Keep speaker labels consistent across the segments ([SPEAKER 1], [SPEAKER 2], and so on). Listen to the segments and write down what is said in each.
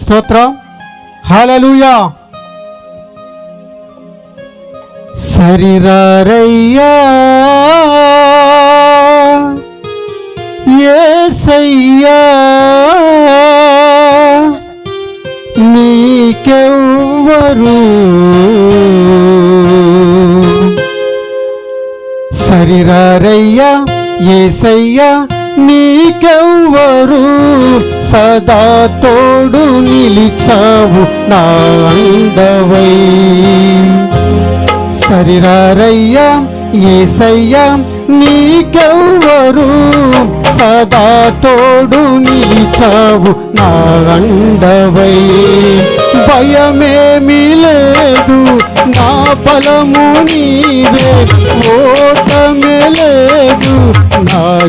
[SPEAKER 1] స్తోత్రం. హల్లెలూయా సరిరారయ్యా. ఏసయ్యా. నీకెవ్వరు సరిరారయ్యా. ఏసయ్యా. నీకెవ్వరు సదా తోడు నిలిచావు నా అందవై. సరిరారయ్యా ఏసయ్యా నీకెవ్వరు సదా తోడు నిలిచావు నా అండవై భయమేమీ లేదు నా బలము నీవే ఓటమే లేదు.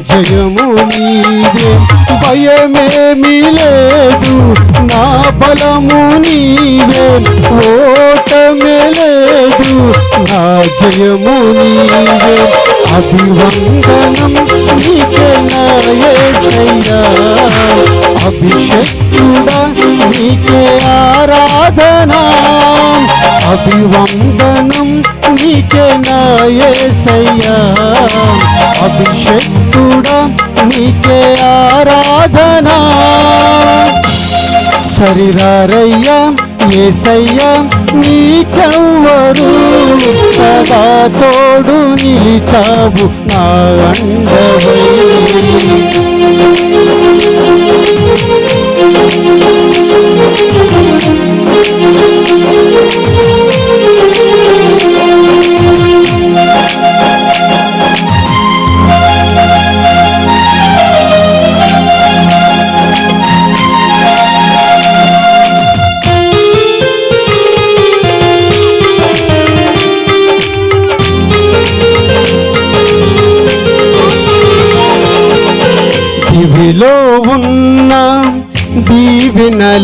[SPEAKER 1] జయము నీవే భయమేమీ లేదు నా బలము నీవే ఓటమే లేదు నా జయము నీవే అభివందనం నీకే నా అభిషక్తుడా నీకే ఆరాధనా అభివందనం నీకే నాయసయ్యా యేసయ్యా అభిషక్తుడా నీకే ఆరాధనా. సరిరారయ్యా ఏసయ్యా నీకెవ్వరు సదా తోడు నిలిచావు నా అండవై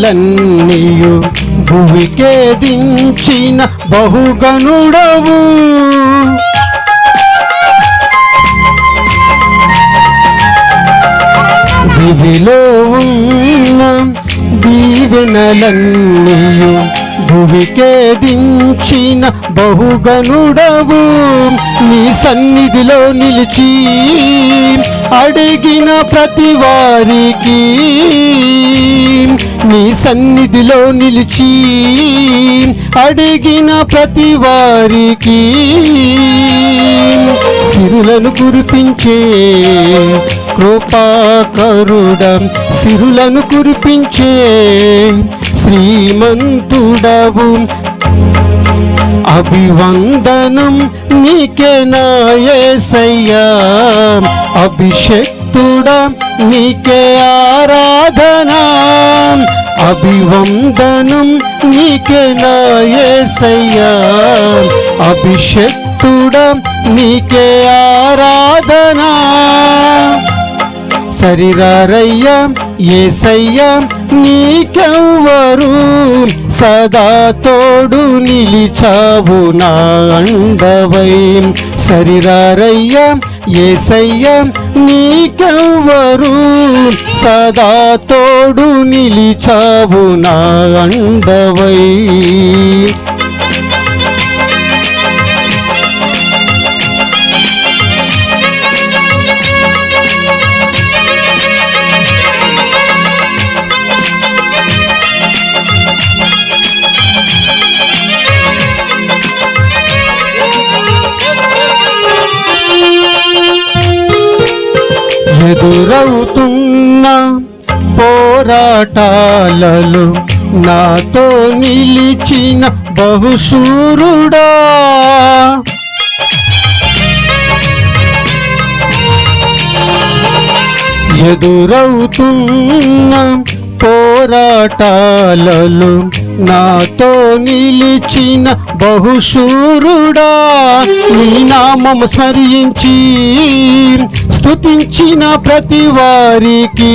[SPEAKER 1] దీవెనలన్నీయు భువికే దించిన బహుగనుడవు దివిలో ఉన్న దీవెనలన్నీయు భువికే దించిన బహుగనుడవు నీ సన్నిధిలో నిలిచి అడిగిన ప్రతి వారికి నీ సన్నిధిలో నిలిచి అడిగిన ప్రతి వారికి సిరులను కురిపించే కృపాకరుడ సిరులను కురిపించే శ్రీమంతుడవు. అభివందనం నీకే నా సయ్యా అభిషక్తుడా నీకే ఆరాధనా. అభివందనం నీకే నాయసయ్యా అభిషక్తుడా నీకే ఆరాధనా. సరిరారయ్యా ఏసయ్యా నీకెవ్వరు సదా తోడు నిలిచావు నా అండవై. సరిరారయ్యా ఏసయ్య నీకెవ్వరు సదా తోడు నిలిచావు నా అండవై. ఎదురవుతున్న పోరాటాలలో నాతో నిలిచిన బహుశూరుడా. ఎదురవుతున్న పోరాటాలలో నాతో నిలిచిన బహుశూరుడా. నీ నామం సరించి స్థుతించిన ప్రతి వారికి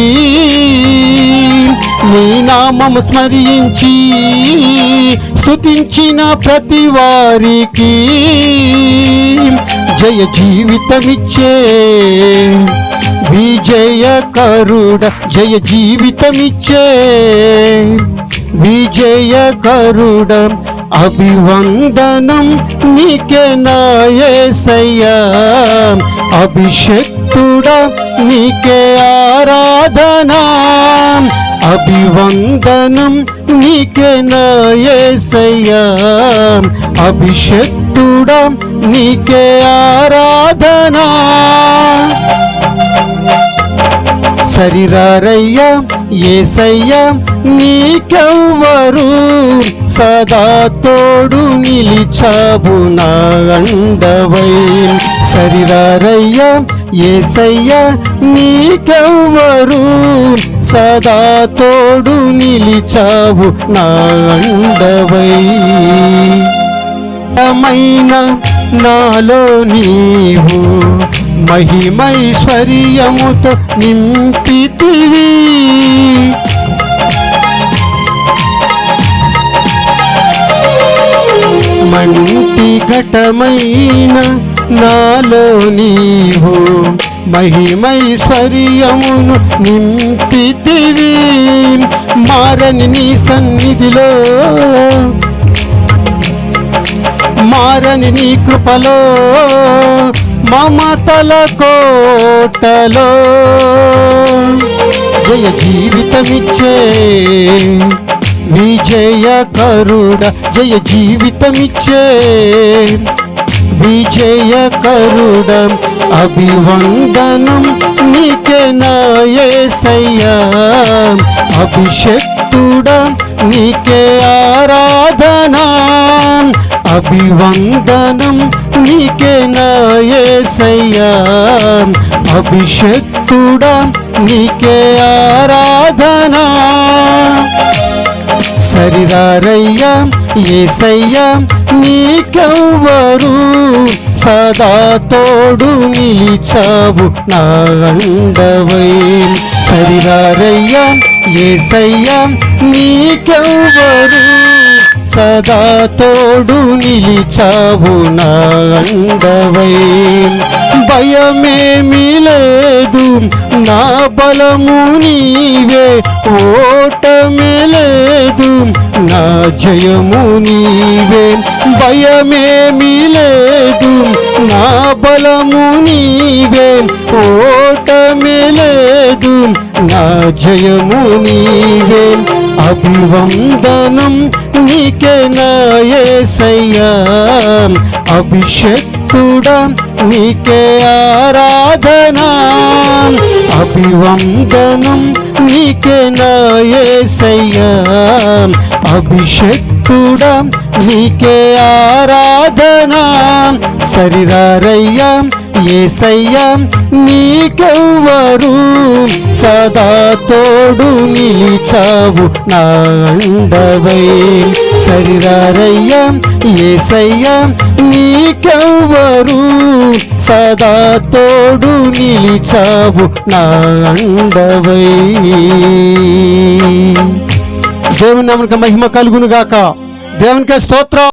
[SPEAKER 1] నీ నామం స్మరించి స్థుతించిన ప్రతి వారికి జయ జీవితమిచ్చే విజయ కరుడ జయ జీవితమిచ్చే విజయ కరుడ అభివందనం నీకే నాయసయ్యా. అభిషక్తుడ నీకే ఆరాధనా. అభివందనం నీకే నాయసయ్యా అభిషక్తుడా నీకే ఆరాధనా. సరిరారయ్యా ఏసయ్యా నీకెవ్వరు సదా తోడు నిలిచావు నా అండవై. సరిరారయ్యా ఏసయ్యా నీకెవ్వరు సదా తోడు నిలిచావు నా అండవై. మైన నాలో నీవు మహిమైశ్వర్యముతో నింపితివి. మంటి ఘటమైన నాలో నీవు మహిమైశ్వర్యమును నింపితివి. మారని నీ సన్నిధిలో మారని నీ కృపలో మమతల కోటలో. జయ జీవితమిచ్చే విజయ కరుడ జయ జీవితమిచ్చే విజయ కరుడ అభివందనం నీకే నాయసయ్యా అభిషక్తుడా నీకే ఆరాధనా. అభివందనం నీకే నాయసయ్యా అభిషక్తుడా నీకే ఆరాధనా ఏసయ్యా నీకెవ్వరు సదా తోడు నిలిచావు నా అండవై. సరిరారయ్యా ఏసయ్యా నీకెవ్వరు సదా తోడు నిలిచావు నా అండవై. భయమేమీ లేదు నా బలము నీవే ఓటమే జయము నీవే భయమేమీ లేదు నా బలము నీవే ఓటమే లేదు నా జయము నీవే. అభివందనం నీకే నాయసయ్యా అభిషక్తుడా నీకే ఆరాధనా. అభివందనం నీకే నాయసయ్యా అభిషక్తుడా నీకే ఆరాధన. సరిరారయ్యా ఏసయ్యా నీకెవ్వరు సదా తోడు నిలిచావు నా అండవై. సరిరారయ్యా ఏసయ్యా నీకెవ్వరు సదా తోడు నిలిచావు నా అండవై. దేవుని నమ్మక మహిమ కలుగును గాక దేవునికి స్తోత్రం.